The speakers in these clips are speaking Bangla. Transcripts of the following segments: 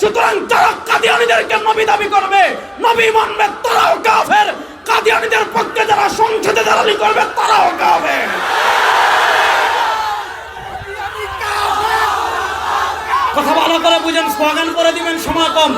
সুতরাং যারা কাদিয়ানিদেরকে নবী দাবি করবে, নবী মানবে, তারাও কাফের। কাদিয়ানিদের পক্ষে যারা সংসদে দালালি করবে, তারাও কাফের। কথা ভালো করে বুঝেন, স্লোগান করে দিবেন সমাগম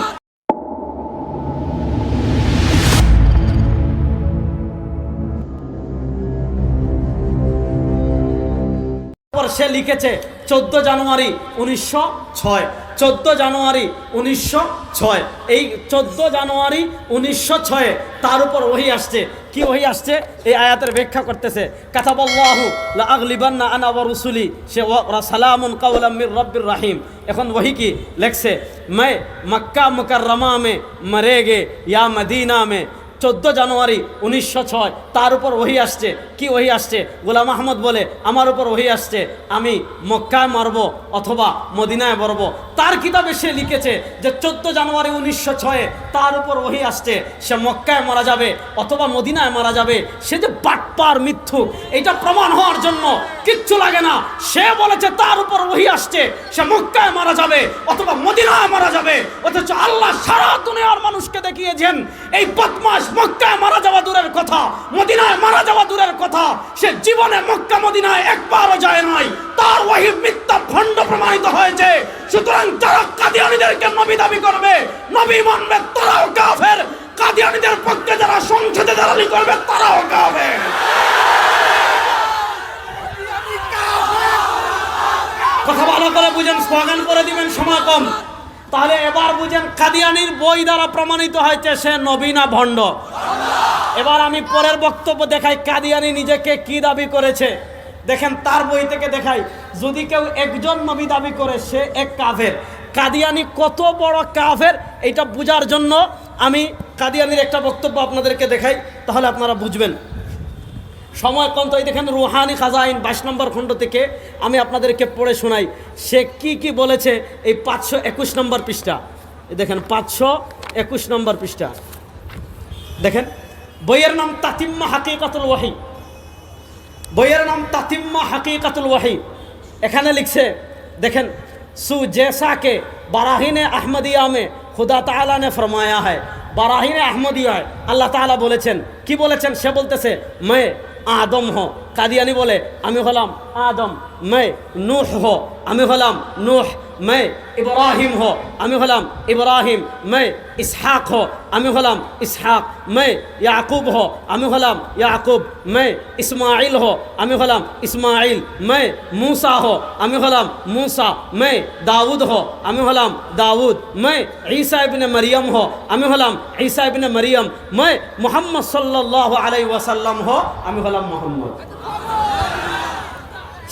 সে লিখেছে, চোদ্দ জানুয়ারি উনিশশো ছয়। চোদ্দ জানুয়ারি উনিশশো ছয়। এই চোদ্দ জানুয়ারি উনিশশো ছয়ে, তার উপর ওহি আসছে। কি ওহি আসছে? এই আয়াতের ব্যাখ্যা করতেছে কথা বল্লাহু লাগলিবান্না আনা রুসুলি সে রব্বির রাহিম। এখন ওহি কি লেখছে? মে মক্কা মুকরমা মে মরেগে, ইয়া মদিনা মে চোদ্দ জানুয়ারি উনিশশো ছয়। তার উপর ওহি আসছে। কি ওহি আসছে? গোলাম আহমদ বলে, আমার উপর ওহি আসছে। আমি মক্কায় মারব অথবা মদিনায় মরব। তার কিতাবে সে লিখেছে যে, চোদ্দ জানুয়ারি উনিশশো ছয়ে তার উপর ওহি আসছে। সে মক্কায় মারা যাবে অথবা মদিনায় মারা যাবে। সে যে বাটপার মিথ্যুক, এটা প্রমাণ হওয়ার জন্য কিচ্ছু লাগে না। সে বলেছে, তার উপর ওহি আসছে। সে মক্কায় মারা যাবে অথবা মদিনায় মারা যাবে। অথচ আল্লাহ সারা দুনিয়ার মানুষকে দেখিয়েছেন, এই বদমাস মক্কায় মারা যাওয়া দূরের কথা, মদিনায় মারা যাওয়া দূরের কথা। সে জীবনে মক্কা মদিনায় একবারও যায় নাই। তার ওহি মিথ্যা ভণ্ড প্রমাণিত হয়েছে। সুতরাং যারা কাদিয়ানিদেরকে নবী দাবি করবে, নবী মানবে, তারাও কাফের। কাদিয়ানিদের পক্ষে যারা সংসদে দালালি করবে, তারাও কাফের। কথা ভালো করে বুঝেন, স্লোগান করে দিবেন সমাগম। তাহলে এবার বুঝেন কাদিয়ানির বই দ্বারা প্রমাণিত হয়েছে সে নবীনা ভণ্ড। এবার আমি পরের বক্তব্য দেখাই, কাদিয়ানি নিজেকে কি দাবি করেছে? দেখেন, তার বই থেকে দেখাই, যদি কেউ একজন নবী দাবি করে, সে এক কাফের। কাদিয়ানি কত বড় কাফের এটা বোঝার জন্য আমি কাদিয়ানির একটা বক্তব্য আপনাদেরকে দেখাই, তাহলে আপনারা বুঝবেন। সময় কম তো এই দেখেন রুহানি খাজাইন বাইশ নম্বর খণ্ড থেকে আমি আপনাদেরকে পড়ে শোনাই। সে কি কি বলেছে এই পাঁচশো একুশ নম্বর পৃষ্ঠা? দেখেন, পাঁচশো একুশ নম্বর পৃষ্ঠা। দেখেন, বইয়ের নাম তাতিম্মা হাকি কাতুল ওয়াহি। বইয়ের নাম তাতিম্মা হাকিকাতুল ওয়াহি। এখানে লিখছে, দেখেন, সু জেসাকে কে বারাহিন আহমদিয়া মে খুদা তালা নে ফরমায়া হয়। বারাহিনে আহমদিয়ায় আল্লাহ তালা বলেছেন, কি বলেছেন? সে বলতেছে মেয়ে আদম হ। কাদিয়ানি বলে আমি হলাম আদম মে নুহ হ। আমি হলাম নূহ। मैं ইব্রাহিম হ আমি হলাম ইব্রাহিম मैं ইসহাক হ আমি হলাম ইসহাক मैं ইয়াকুব হ আমি হলাম ইয়াকুব मैं ইসমাইল হ আমি হলাম ইসমাইল मैं मूसा हो আমি হলাম मूसा मैं দাউদ हो আমি হলাম দাউদ मैं ঈসা ইবনে মরিয়ম हो আমি হলাম ঈসা ইবনে মরিয়ম मैं মোহাম্মদ সাল্লাল্লাহু আলাইহি ওয়াসাল্লাম हो আমি হলাম মোহাম্মদ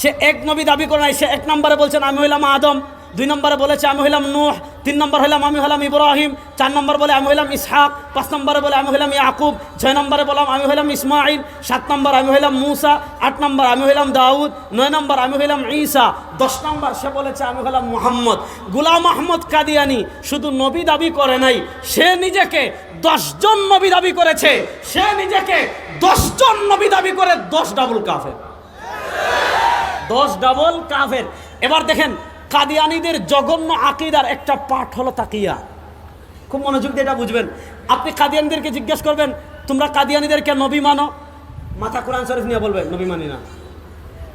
সে এক নবী দাবি করে নাই সে এক নম্বরে বলছেন আমি হইলাম আদম দুই নম্বরে বলেছে, আমি হইলাম নূহ। তিন নম্বর হইলাম, আমি হলাম ইব্রাহিম। চার নম্বর বলে, আমি হইলাম ইসহাক। পাঁচ নম্বরে বলে, আমি হইলাম ইয়াকুব। ছয় নম্বরে বললাম, আমি হইলাম ইসমাইল সাত নম্বর, আমি হইলাম মুসা। আট নম্বর, আমি হইলাম দাউদ। নয় নম্বর, আমি হইলাম ঈসা। দশ নম্বর সে বলেছে, আমি হলাম মোহাম্মদ। গুলাম আহমদ কাদিয়ানি শুধু নবী দাবি করে নাই, সে নিজেকে দশজন নবী দাবি করেছে। সে নিজেকে দশজন নবী দাবি করে, দশ ডাবল কাফের। দশ ডাবল কাফের। এবার দেখেন কাদিয়ানিদের জঘন্য আকিদার একটা পাঠ হলো তাকিয়া। খুব মনোযোগ দিয়ে এটা বুঝবেন। আপনি কাদিয়ানিদেরকে জিজ্ঞেস করবেন, তোমরা কাদিয়ানিদেরকে নবী মানো? মাথা কোরআন শরীফ নিয়ে বলবেন নবী মানি না।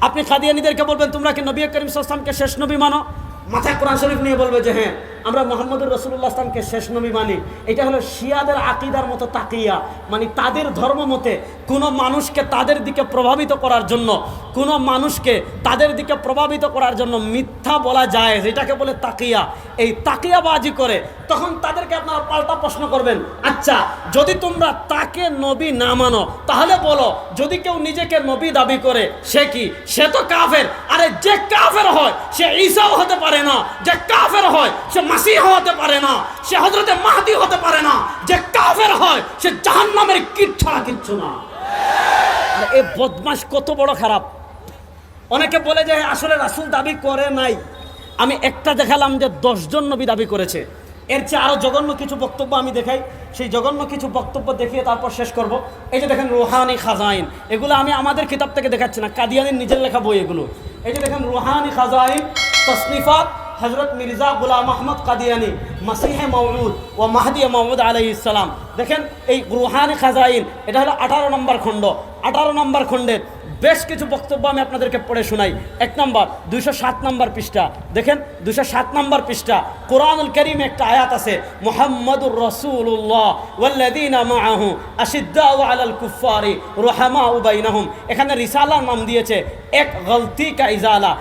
আপনি কাদিয়ানিদেরকে বলবেন, তোমরা কি নবী করিম সাল্লামকে শেষ নবী মানো? মাথা কোরআন শরীফ নিয়ে বলবে যে হ্যাঁ। আমরা মোহাম্মদুর রসুল্লাহ আসলামকে শেষ নবী মানি। এটা হলো শিয়াদের আকিদার মতো তাকিয়া মানে তাদের ধর্ম মতে কোনো মানুষকে তাদের দিকে প্রভাবিত করার জন্য, কোনো মানুষকে তাদের দিকে প্রভাবিত করার জন্য মিথ্যা বলা যায়, যেটাকে বলে তাকিয়া। এই তাকিয়াবাজি করে তখন তাদেরকে আপনারা পাল্টা প্রশ্ন করবেন আচ্ছা যদি তোমরা তাকে নবী না মানো, তাহলে বলো, যদি কেউ নিজেকে নবী দাবি করে, সে কি? সে তো কাফের। আরে যে কাফের হয়, সে ঈসাও হতে পারে না, যে কাফের হয়, সে মাসিহ হতে পারে না, সে হজরতে মাহাদি হতে পারে না, যে কাফের হয়, সে জাহান্নামের কীট ছাড়া কিচ্ছু না। আরে এ বদমাস কত বড় খারাপ। অনেকে বলে যে, আসলে রাসুল দাবি করে নাই। আমি একটা দেখালাম যে দশজন নবী দাবি করেছে। এর চেয়ে আরও জঘন্য কিছু বক্তব্য আমি দেখাই। সেই জঘন্য কিছু বক্তব্য দেখিয়ে তারপর শেষ করব। এই যে দেখেন রুহানি খাজাইন, এগুলো আমি আমাদের কিতাব থেকে দেখাচ্ছি না, কাদিয়ানির নিজের লেখা বই এগুলো। এই যে দেখেন রুহানি খাজাইন তসনিফাত হজরত মির্জা গুলাম আহমদ কাদিয়ানি, মাসিহে মৌলুদ ও মাহাদিয়া মৌদ আলাই ইসলাম দেখেন এই রুহানি খাজাইন, এটা হলো আঠারো নম্বর খণ্ড। আঠারো নম্বর খণ্ডের বেশ কিছু বক্তব্য আমি আপনাদেরকে পড়ে শোনাই। এক নম্বর, দুইশো সাত নম্বর পৃষ্ঠা। দেখেন, দুইশো সাত নম্বর পৃষ্ঠা, কোরআনুল করিম একটা আয়াত আছে, মোহাম্মদুর রসুল্লাহ রুহামা উবাইনাহুম এখানে রিসালার নাম দিয়েছে, এক গলতি কা ইজালা।